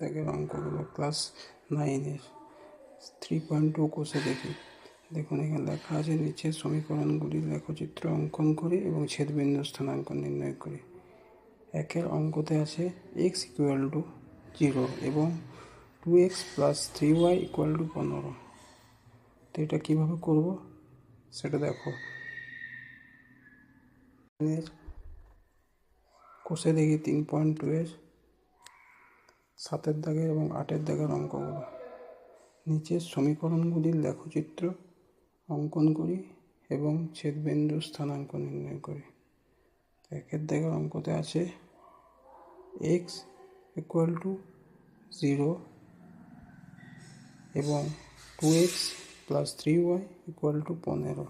দাগের অঙ্কগুলো ক্লাস নাইনের থ্রি পয়েন্ট টু কোষে দেখি। দেখুন, এখানে লেখা আছে নিচের সমীকরণগুলির লেখচিত্র অঙ্কন করে এবং ছেদবিন্দু স্থানাঙ্ক নির্ণয় করে। একের অঙ্কতে আছে এক্স ইকুয়াল টু জিরো এবং two x plus three y equal to পনেরো। তো এটা কীভাবে করব? সেটা দেখো। কোষে দেখি তিন পয়েন্ট টু এর সাতের দাগের এবং আটের দাগের অঙ্কগুলো। নিচের সমীকরণগুলির লেখচিত্র অঙ্কন করি এবং ছেদবিন্দু স্থানাঙ্ক নির্ণয় করি। একের দাগের অঙ্কতে আছে এক্স ইকুয়াল টু জিরো এবং two x plus three y equal to পনেরো।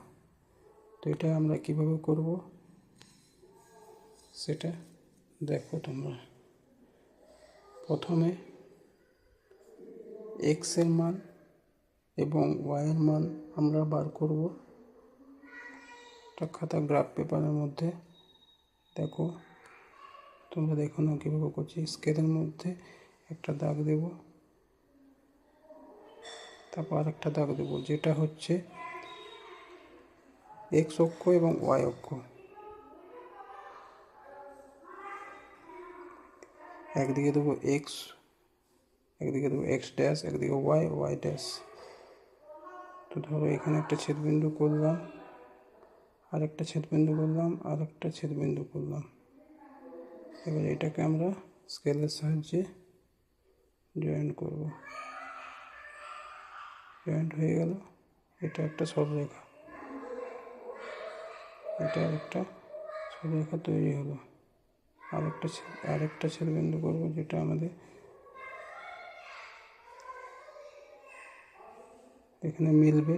তো এটা আমরা কীভাবে করব? সেটা দেখো তোমরা। প্রথমে এক্সের মান এবং ওয়াইয়ের মান আমরা বার করব। একটা খাতা গ্রাফ পেপারের মধ্যে। দেখো, তোমরা দেখো না কীভাবে করছি। স্কেলের মধ্যে একটা দাগ দেব। তারপর আরেকটা দাগ দেবো, যেটা হচ্ছে এক্স অক্ষ এবং ওয়াই অক্ষ। একদিকে দেবো এক্স একদিকে দেবো এক্স ড্যাশ একদিকে ওয়াই ওয়াই ড্যাশ তো ধরো এখানে একটা ছেদবিন্দু করলাম, আরেকটা ছেদবিন্দু করলাম, আরেকটা ছেদবিন্দু করলাম। এবার এটাকে আমরা স্কেলের সাহায্যে জয়েন্ট করব। জয়েন্ট হয়ে গেল, এটা একটা সরলরেখা। এটা একটা সরলরেখা তৈরি হলো। আরেকটা আরেকটা ছেদবিন্দু করব যেটা আমাদের এখানে মিলবে।